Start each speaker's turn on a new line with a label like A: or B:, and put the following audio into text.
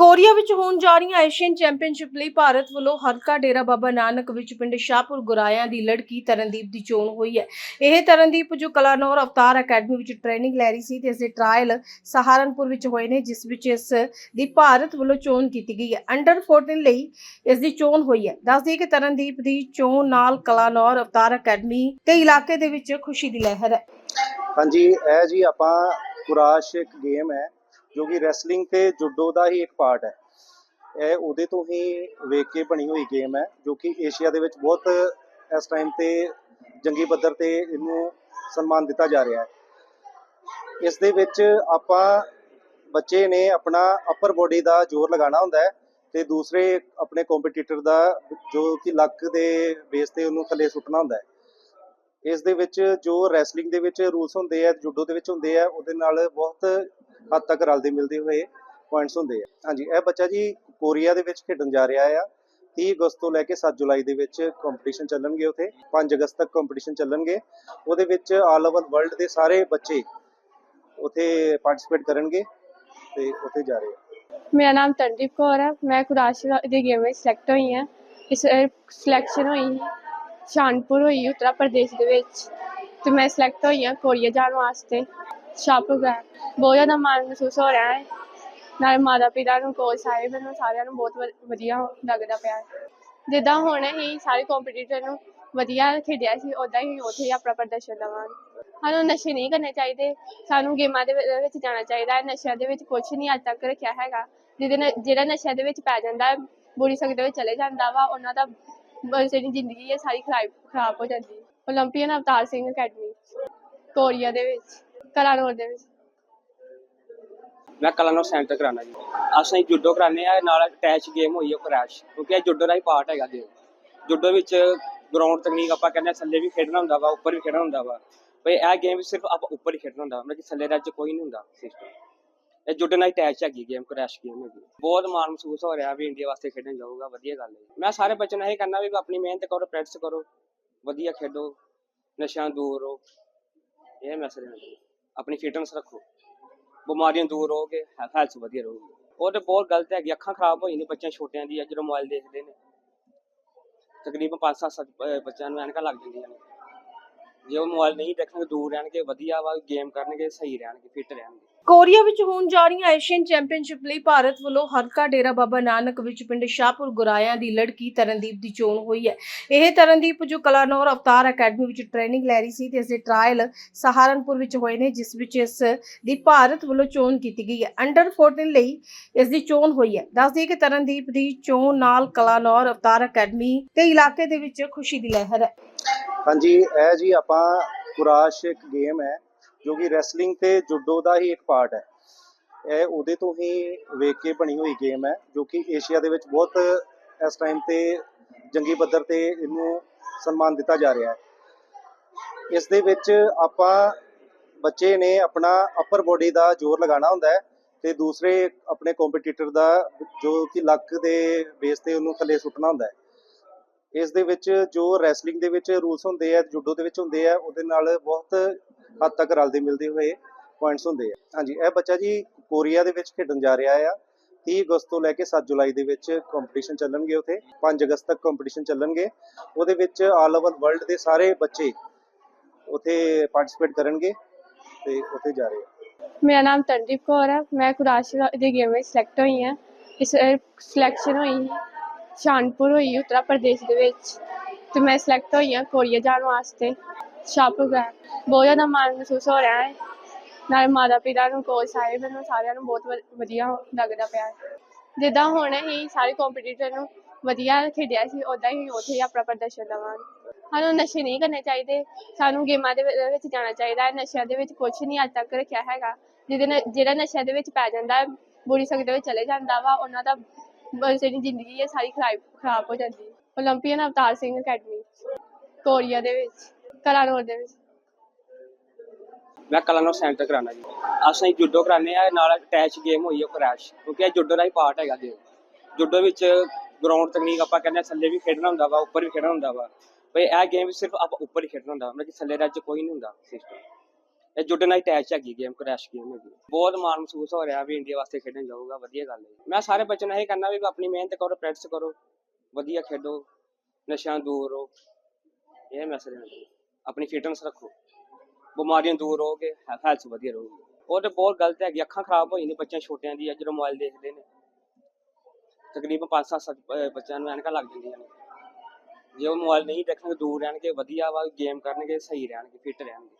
A: Korea ਵਿੱਚ ਹੋਣ ਜਾ ਰਹੀਆਂ ਏਸ਼ੀਅਨ ਚੈਂਪੀਅਨਸ਼ਿਪ ਲਈ ਭਾਰਤ ਵੱਲੋਂ ਹਲਕਾ ਡੇਰਾ ਬਾਬਾ ਨਾਨਕ ਵਿੱਚ ਪਿੰਡ ਸ਼ਾਹਪੁਰ ਗੁਰਾਇਆ ਦੀ ਲੜਕੀ ਤਰਨਦੀਪ ਦੀ ਚੋਣ ਹੋਈ ਹੈ। ਇਹ ਤਰਨਦੀਪ ਜੋ ਕਲਾਨੌਰ ਅਵਤਾਰ ਅਕੈਡਮੀ ਵਿੱਚ ਟ੍ਰੇਨਿੰਗ ਲੈ ਰਹੀ ਸੀ ਤੇ ਇਸ ਦੇ ਟ੍ਰਾਇਲ ਸਹਾਰਨਪੁਰ ਵਿੱਚ ਹੋਏ ਨੇ, ਜਿਸ ਵਿੱਚ ਇਸ ਦੀ ਭਾਰਤ ਵੱਲੋਂ ਚੋਣ ਕੀਤੀ ਗਈ ਹੈ। ਅੰਡਰ 14 ਲਈ ਇਸ ਦੀ ਚੋਣ ਹੋਈ ਹੈ। ਦੱਸ ਦਈਏ ਕਿ ਤਰਨਦੀਪ ਦੀ ਚੋਣ ਨਾਲ ਕਲਾਨੌਰ ਅਵਤਾਰ ਅਕੈਡਮੀ ਤੇ ਇਲਾਕੇ ਦੇ ਵਿੱਚ ਖੁਸ਼ੀ ਦੀ ਲਹਿਰ ਹੈ।
B: ਹਾਂਜੀ, ਇਹ ਜੀ ਆਪਾਂ ਕੁਰਾਸ਼ ਇੱਕ ਗੇਮ ਹੈ। ਜੋ ਕਿ ਰੈਸਲਿੰਗ ਤੇ ਜੁਡੋ ਦਾ ਹੀ ਇੱਕ ਪਾਰਟ ਹੈ। ਇਹ ਉਹਦੇ ਤੋਂ ਹੀ ਵੇਖ ਕੇ ਬਣੀ ਹੋਈ ਗੇਮ ਹੈ, ਜੋ ਕਿ ਏਸ਼ੀਆ ਦੇ ਵਿੱਚ ਬਹੁਤ ਇਸ ਟਾਈਮ ਤੇ ਜੰਗੀ ਪੱਧਰ ਤੇ ਇਹਨੂੰ ਸਨਮਾਨ ਦਿੱਤਾ ਜਾ ਰਿਹਾ ਹੈ। ਇਸ ਦੇ ਵਿੱਚ ਆਪਾਂ ਬੱਚੇ ਨੇ ਆਪਣਾ ਅਪਰ ਬੋਡੀ ਦਾ ਜ਼ੋਰ ਲਗਾਉਣਾ ਹੁੰਦਾ ਹੈ ਤੇ ਦੂਸਰੇ ਆਪਣੇ ਕੰਪੀਟੀਟਰ ਦਾ ਜੋ ਕਿ ਲੱਕ ਦੇ ਬੇਸ ਤੇ ਉਹਨੂੰ ਥੱਲੇ ਸੁੱਟਣਾ ਹੁੰਦਾ ਹੈ। ਇਸ ਦੇ ਵਿੱਚ ਜੋ ਰੈਸਲਿੰਗ ਦੇ ਵਿੱਚ ਰੂਲਸ ਹੁੰਦੇ ਆ, ਜੂਡੋ ਦੇ ਵਿੱਚ ਹੁੰਦੇ ਆ, ਉਹਦੇ ਨਾਲ ਬਹੁਤ ਹੱਦ ਤੱਕ ਰਲਦੇ ਮਿਲਦੇ ਹੋਏ ਪੁਆਇੰਟਸ ਹੁੰਦੇ ਆ। ਹਾਂਜੀ, ਇਹ ਬੱਚਾ ਜੀ ਕੋਰੀਆ ਦੇ ਵਿੱਚ ਖੇਡਣ ਜਾ ਰਿਹਾ ਆ। 30 ਅਗਸਤ ਤੋਂ ਲੈ ਕੇ 7 ਜੁਲਾਈ ਦੇ ਵਿੱਚ ਕੰਪੀਟੀਸ਼ਨ ਚੱਲਣਗੇ ਉਥੇ। 5 ਅਗਸਤ ਤੱਕ ਕੰਪੀਟੀਸ਼ਨ ਚੱਲਣਗੇ। ਉਹਦੇ ਵਿੱਚ ਆਲ ਓਵਰ ਵਰਲਡ ਦੇ ਸਾਰੇ ਬੱਚੇ ਉਥੇ ਪਾਰਟਿਸਿਪੇਟ ਕਰਨਗੇ ਤੇ ਉਥੇ ਜਾ ਰਹੇ ਆ।
C: ਮੇਰਾ ਨਾਮ ਤਨਦੀਪ ਕੌਰ ਹੈ ਮੈਂ ਕੁਰਾਸ਼ ਦੀ ਗੇਮ ਵਿੱਚ ਸਿਲੈਕਟ ਹੋਈ ਹਾਂ ਇਸ ਸਿਲੈਕਸ਼ਨ ਹੋਈ ਸ਼ਾਨਪੁਰ ਹੋਈ, ਉੱਤਰ ਪ੍ਰਦੇਸ਼ ਦੇ ਵਿੱਚ। ਤੇ ਮੈਂ ਸਿਲੈਕਟ ਹੋਈ ਹਾਂ ਕੋਰੀਆ ਜਾਣ ਵਾਸਤੇ। ਸ਼ਾਹਪੁਰ ਗਏ ਬਹੁਤ ਜ਼ਿਆਦਾ ਮਾਣ ਮਹਿਸੂਸ ਹੋ ਰਿਹਾ ਹੈ। ਨਾਲ ਮਾਤਾ ਪਿਤਾ ਨੂੰ ਕੋਚ ਸਾਹਿਬ ਨੂੰ, ਸਾਰਿਆਂ ਨੂੰ ਬਹੁਤ ਵ- ਵਧੀਆ ਲੱਗਦਾ ਪਿਆ ਹੈ। ਜਿੱਦਾਂ ਹੁਣ ਹੀ ਸਾਰੇ ਕੰਪੀਟੀਟਰ ਨੂੰ ਵਧੀਆ ਖੇਡਿਆ ਸੀ ਉਦਾਂ ਹੀ ਉੱਥੇ ਹੀ ਆਪਣਾ ਪ੍ਰਦਰਸ਼ਨ ਦੇਵਾਂਗੇ ਸਾਨੂੰ ਨਸ਼ੇ ਨਹੀਂ ਕਰਨੇ ਚਾਹੀਦੇ। ਸਾਨੂੰ ਗੇਮਾਂ ਦੇ ਵਿ- ਵਿੱਚ ਜਾਣਾ ਚਾਹੀਦਾ ਹੈ। ਨਸ਼ਿਆਂ ਦੇ ਵਿੱਚ ਕੁਝ ਨਹੀਂ ਅੱਜ ਤੱਕ ਰੱਖਿਆ ਹੈਗਾ। ਜਿਹਦੇ ਨਾਲ ਜਿਹੜਾ ਨਸ਼ਿਆਂ ਦੇ ਵਿੱਚ ਪੈ ਜਾਂਦਾ ਹੈ, ਬੁਰੀ ਸੰਗਤ ਦੇ ਵਿੱਚ ਚਲੇ ਜਾਂਦਾ ਵਾ, ਉਹਨਾਂ ਦਾ ਬ- ਜਿਹੜੀ ਜ਼ਿੰਦਗੀ ਹੈ, ਸਾਰੀ ਖਰਾਬ ਖਰਾਬ ਹੋ ਜਾਂਦੀ ਹੈ। Olympian Avtar Singh academy Korea ਦੇ ਵਿੱਚ। ਕਲਾਨੌਰ ਦੇ ਵਿੱਚ।
D: ਮੈਂ ਕਲਾਨੌਰ ਸੈਂਟਰ ਕਰਾਣਾ ਜੀ। ਅਸੀਂ ਜੁਡੋ ਕਰਾਉਂਦੇ ਆ ਨਾਲ ਅਟੈਚ ਗੇਮ ਹੋਈ ਹੈ ਕ੍ਰੈਸ਼ ਕਿਉਂਕਿ ਇਹ ਜੁਡੋ ਦਾ ਹੀ ਪਾਰਟ ਹੈਗਾ ਜੀ। ਜੁਡੋ ਵਿੱਚ ਗਰਾਊਂਡ ਤਕਨੀਕ ਆਪਾਂ ਕਹਿੰਦੇ ਥੱਲੇ ਵੀ ਖੇਡਣਾ ਹੁੰਦਾ ਵਾ, ਉੱਪਰ ਵੀ ਖੇਡਣਾ ਹੁੰਦਾ ਵਾ। ਬਈ ਇਹ ਗੇਮ ਸਿਰਫ ਆਪਾਂ ਉੱਪਰ ਹੀ ਖੇਡਣਾ ਹੁੰਦਾ, ਮਤਲਬ ਕਿ ਥੱਲੇ ਦਾ ਚ ਕੋਈ ਨਹੀਂ ਹੁੰਦਾ ਸਿਸਟਮ ਇਹ ਜੁਡੋ ਨਾਲ ਅਟੈਚ ਹੈਗੀ ਗੇਮ ਕ੍ਰੈਸ਼ ਗੇਮ ਹੈਗੀ। ਬਹੁਤ ਮਾਣ ਮਹਿਸੂਸ ਹੋ ਰਿਹਾ ਵੀ ਇੰਡੀਆ ਵਾਸਤੇ ਖੇਡਣ ਜਾਊਗਾ, ਵਧੀਆ ਗੱਲ ਹੈ। ਮੈਂ ਸਾਰੇ ਬੱਚਿਆਂ ਨੂੰ ਇਹ ਕਹਿੰਦਾ ਵੀ ਆਪਣੀ ਮਿਹਨਤ ਕਰੋ ਪ੍ਰੈਕਟਿਸ ਕਰੋ, ਵਧੀਆ ਖੇਡੋ, ਨਸ਼ਿਆਂ ਦੂਰ ਰਹੋ। ਇਹ ਮੈਸੇਜ ਹੈ ਆਪਣੀ ਫਿਟਨੈਸ ਰੱਖੋ। ਬਿਮਾਰੀਆਂ ਦੂਰ ਰਹੋਗੇ ਹੈਲਥ ਵਧੀਆ ਰਹੂਗੀ। ਉਹ ਤੇ ਬਹੁਤ ਗਲਤ ਹੈਗੀ, ਅੱਖਾਂ ਖਰਾਬ ਹੋ ਜਾਂਦੀਆਂ ਬੱਚਿਆਂ ਛੋਟਿਆਂ ਦੀ ਜਦੋਂ ਮੋਬਾਈਲ ਦੇਖਦੇ ਨੇ। ਤਕਰੀਬਨ 5-7 ਬੱਚਿਆਂ ਨੂੰ ਐਨਕਾਂ ਲੱਗ ਜਾਂਦੀਆਂ ਨੇ। ਜੇ ਉਹ ਮੋਬਾਈਲ ਨਹੀਂ ਦੇਖਣਗੇ, ਦੂਰ ਰਹਿਣਗੇ, ਵਧੀਆ ਵਾ ਗੇਮ ਕਰਨਗੇ, ਸਹੀ ਰਹਿਣਗੇ ਫਿੱਟ ਰਹਿਣਗੇ।
A: ਕੋਰੀਆ ਵਿੱਚ ਹੋਣ ਜਾ ਰਹੀਆਂ ਏਸ਼ੀਅਨ ਚੈਂਪੀਅਨਸ਼ਿਪ ਲਈ ਭਾਰਤ ਵੱਲੋਂ ਹਲਕਾ ਡੇਰਾ ਬਾਬਾ ਨਾਨਕ ਵਿੱਚ ਪਿੰਡ ਸ਼ਾਹਪੁਰ ਗੁਰਾਇਆ ਦੀ ਲੜਕੀ ਤਰਨਦੀਪ ਦੀ ਚੋਣ ਹੋਈ ਹੈ। ਇਹ ਤਰਨਦੀਪ ਜੋ ਕਲਾਨੌਰ ਅਵਤਾਰ ਅਕੈਡਮੀ ਵਿੱਚ ਟ੍ਰੇਨਿੰਗ ਲੈ ਰਹੀ ਸੀ ਤੇ ਇਸ ਦੇ ਟ੍ਰਾਇਲ ਸਹਾਰਨਪੁਰ ਵਿੱਚ ਹੋਏ ਨੇ, ਜਿਸ ਵਿੱਚ ਇਸ ਦੀ ਭਾਰਤ ਵੱਲੋਂ ਚੋਣ ਕੀਤੀ ਗਈ ਹੈ। ਅੰਡਰ 14 ਲਈ ਇਸ ਦੀ ਚੋਣ ਹੋਈ ਹੈ। ਦੱਸ ਦਈਏ ਕਿ ਤਰਨਦੀਪ ਦੀ ਚੋਣ ਨਾਲ ਕਲਾਨੌਰ ਅਵਤਾਰ ਅਕੈਡਮੀ ਤੇ ਇਲਾਕੇ ਦੇ ਵਿੱਚ ਖੁਸ਼ੀ ਦੀ ਲਹਿਰ ਹੈ।
B: ਹਾਂਜੀ, ਇਹ ਜੀ ਆਪਾਂ ਕੁਰਾਸ਼ ਇੱਕ ਗੇਮ ਹੈ। ਜੋ ਕਿ ਰੈਸਲਿੰਗ ਤੇ ਜੁਡੋ ਦਾ ਹੀ ਇੱਕ ਪਾਰਟ ਹੈ। ਇਹ ਉਹਦੇ ਤੋਂ ਹੀ ਵੇਖ ਕੇ ਬਣੀ ਹੋਈ ਗੇਮ ਹੈ, ਜੋ ਕਿ ਏਸ਼ੀਆ ਦੇ ਵਿੱਚ ਬਹੁਤ ਇਸ ਟਾਈਮ ਤੇ ਜੰਗੀ ਪੱਧਰ ਤੇ ਇਹਨੂੰ ਸਨਮਾਨ ਦਿੱਤਾ ਜਾ ਰਿਹਾ ਹੈ। ਇਸ ਦੇ ਵਿੱਚ ਆਪਾਂ ਬੱਚੇ ਨੇ ਆਪਣਾ ਅਪਰ ਬੋਡੀ ਦਾ ਜ਼ੋਰ ਲਗਾਉਣਾ ਹੁੰਦਾ ਹੈ ਤੇ ਦੂਸਰੇ ਆਪਣੇ ਕੰਪੀਟੀਟਰ ਦਾ ਜੋ ਕਿ ਲੱਕ ਦੇ ਬੇਸ ਤੇ ਉਹਨੂੰ ਥੱਲੇ ਸੁੱਟਣਾ ਹੁੰਦਾ ਹੈ। ਇਸ ਦੇ ਵਿੱਚ ਜੋ ਰੈਸਲਿੰਗ ਦੇ ਵਿੱਚ ਰੂਲਸ ਹੁੰਦੇ ਆ ਜੂਡੋ ਦੇ ਵਿੱਚ ਹੁੰਦੇ ਆ ਉਹਦੇ ਨਾਲ ਬਹੁਤ ਹੱਦ ਤੱਕ ਰਲਦੇ ਮਿਲਦੇ ਹੋਏ ਪੁਆਇੰਟਸ ਹੁੰਦੇ ਆ। ਹਾਂਜੀ, ਇਹ ਬੱਚਾ ਜੀ ਕੋਰੀਆ ਦੇ ਵਿੱਚ ਖੇਡਣ ਜਾ ਰਿਹਾ ਆ। 30 ਅਗਸਤ ਤੋਂ ਲੈ ਕੇ 7 ਜੁਲਾਈ ਦੇ ਵਿੱਚ ਕੰਪੀਟੀਸ਼ਨ ਚੱਲਣਗੇ ਉਥੇ। 5 ਅਗਸਤ ਤੱਕ ਕੰਪੀਟੀਸ਼ਨ ਚੱਲਣਗੇ। ਉਹਦੇ ਵਿੱਚ ਆਲ ਓਵਰ ਵਰਲਡ ਦੇ ਸਾਰੇ ਬੱਚੇ ਉਥੇ ਪਾਰਟਿਸਿਪੇਟ ਕਰਨਗੇ ਤੇ ਉਥੇ ਜਾ ਰਹੇ ਆ।
C: ਮੇਰਾ ਨਾਮ ਤਨਦੀਪ ਕੌਰ ਹੈ ਮੈਂ ਕੁਰਾਸ਼ ਦੀ ਗੇਮ ਵਿੱਚ ਸਿਲੈਕਟ ਹੋਈ ਹਾਂ ਇਸ ਸਿਲੈਕਸ਼ਨ ਹੋਈ ਸ਼ਾਨਪੁਰ ਹੋਈ ਉੱਤਰ ਪ੍ਰਦੇਸ਼ ਦੇ ਵਿੱਚ। ਤੇ ਮੈਂ ਸਿਲੈਕਟ ਹੋਈ ਹਾਂ ਕੋਰੀਆ ਜਾਣ ਵਾਸਤੇ। ਸ਼ਾਹਪੁਰ ਗਏ ਬਹੁਤ ਜ਼ਿਆਦਾ ਮਾਣ ਮਹਿਸੂਸ ਹੋ ਰਿਹਾ ਹੈ। ਨਾਲ ਮਾਤਾ ਪਿਤਾ ਨੂੰ ਕੋਚ ਸਾਹਿਬ ਨੂੰ ਸਾਰਿਆਂ ਨੂੰ ਬਹੁਤ ਵ- ਵਧੀਆ ਲੱਗਦਾ ਪਿਆ ਹੈ। ਜਿੱਦਾਂ ਹੁਣ ਹੀ ਸਾਰੇ ਕੰਪੀਟੀਟਰ ਨੂੰ ਵਧੀਆ ਖੇਡਿਆ ਸੀ ਉਦਾਂ ਹੀ ਉੱਥੇ ਹੀ ਆਪਣਾ ਪ੍ਰਦਰਸ਼ਨ ਦੇਵਾਂਗੇ। ਸਾਨੂੰ ਨਸ਼ੇ ਨਹੀਂ ਕਰਨੇ ਚਾਹੀਦੇ। ਸਾਨੂੰ ਗੇਮਾਂ ਦੇ ਵਿ- ਵਿੱਚ ਜਾਣਾ ਚਾਹੀਦਾ ਹੈ। ਨਸ਼ਿਆਂ ਦੇ ਵਿੱਚ ਕੁਝ ਨਹੀਂ ਅੱਜ ਤੱਕ ਰੱਖਿਆ ਹੈਗਾ। ਜਿਹਦੇ ਨਾਲ ਜਿਹੜਾ ਨਸ਼ਿਆਂ ਦੇ ਵਿੱਚ ਪੈ ਜਾਂਦਾ ਹੈ, ਬੁਰੀ ਸੰਗਤ ਦੇ ਵਿੱਚ ਚਲੇ ਜਾਂਦਾ ਵਾ, ਉਹਨਾਂ ਦਾ ਬ- ਜਿਹੜੀ ਜ਼ਿੰਦਗੀ ਹੈ, ਸਾਰੀ ਖਰਾਬ ਖਰਾਬ ਹੋ ਜਾਂਦੀ ਹੈ। Olympian Avtar Singh academy Korea ਦੇ ਵਿੱਚ। ਕਲਾਨੌਰ ਦੇ ਵਿੱਚ।
D: ਮੈਂ ਕਲਾਨੌਰ ਸੈਂਟਰ ਕਰਾਣਾ ਜੀ। ਅਸੀਂ ਜੁਡੋ ਕਰਾਉਂਦੇ ਆ ਨਾਲ ਅਟੈਚ ਗੇਮ ਹੋਈ ਹੈ ਕ੍ਰੈਸ਼ ਕਿਉਂਕਿ ਇਹ ਜੁਡੋ ਦਾ ਹੀ ਪਾਰਟ ਹੈਗਾ ਜੀ। ਜੁਡੋ ਵਿੱਚ ਗਰਾਊਂਡ ਤਕਨੀਕ ਆਪਾਂ ਕਹਿੰਦੇ ਥੱਲੇ ਵੀ ਖੇਡਣਾ ਹੁੰਦਾ ਵਾ, ਉੱਪਰ ਵੀ ਖੇਡਣਾ ਹੁੰਦਾ ਵਾ। ਬਈ ਇਹ ਗੇਮ ਸਿਰਫ ਆਪਾਂ ਉੱਪਰ ਹੀ ਖੇਡਣਾ ਹੁੰਦਾ, ਮਤਲਬ ਕਿ ਥੱਲੇ ਦਾ ਚ ਕੋਈ ਨਹੀਂ ਹੁੰਦਾ ਸਿਸਟਮ ਇਹ ਜੁੱਡੇ ਨਾਲ ਅਟੈਚ ਹੈਗੀ ਗੇਮ ਕ੍ਰੈਸ਼ ਗੇਮ ਹੈਗੀ। ਬਹੁਤ ਮਾਣ ਮਹਿਸੂਸ ਹੋ ਰਿਹਾ ਵੀ ਇੰਡੀਆ ਵਾਸਤੇ ਖੇਡਣ ਜਾਊਗਾ, ਵਧੀਆ ਗੱਲ ਹੈ। ਮੈਂ ਸਾਰੇ ਬੱਚਿਆਂ ਨੂੰ ਇਹ ਕਹਿੰਦਾ ਵੀ ਆਪਣੀ ਮਿਹਨਤ ਕਰੋ ਪ੍ਰੈਕਟਿਸ ਕਰੋ, ਵਧੀਆ ਖੇਡੋ, ਨਸ਼ਿਆਂ ਦੂਰ ਰਹੋ। ਇਹ ਮੈਸੇਜ ਹੈ ਆਪਣੀ ਫਿਟਨੈਸ ਰੱਖੋ। ਬਿਮਾਰੀਆਂ ਦੂਰ ਰਹੋਗੇ ਹੈਲਥ ਵਧੀਆ ਰਹੂਗੀ। ਉਹ ਤੇ ਬਹੁਤ ਗਲਤ ਹੈਗੀ, ਅੱਖਾਂ ਖਰਾਬ ਹੋ ਜਾਂਦੀਆਂ ਬੱਚਿਆਂ ਛੋਟਿਆਂ ਦੀ ਜਦੋਂ ਮੋਬਾਈਲ ਦੇਖਦੇ ਨੇ। ਤਕਰੀਬਨ 5-7 ਬੱਚਿਆਂ ਨੂੰ ਐਨਕਾਂ ਲੱਗ ਜਾਂਦੀਆਂ ਨੇ। ਜੇ ਉਹ ਮੋਬਾਈਲ ਨਹੀਂ ਦੇਖਣਗੇ, ਦੂਰ ਰਹਿਣਗੇ, ਵਧੀਆ ਵਾ ਗੇਮ ਕਰਨਗੇ, ਸਹੀ ਰਹਿਣਗੇ ਫਿੱਟ ਰਹਿਣਗੇ।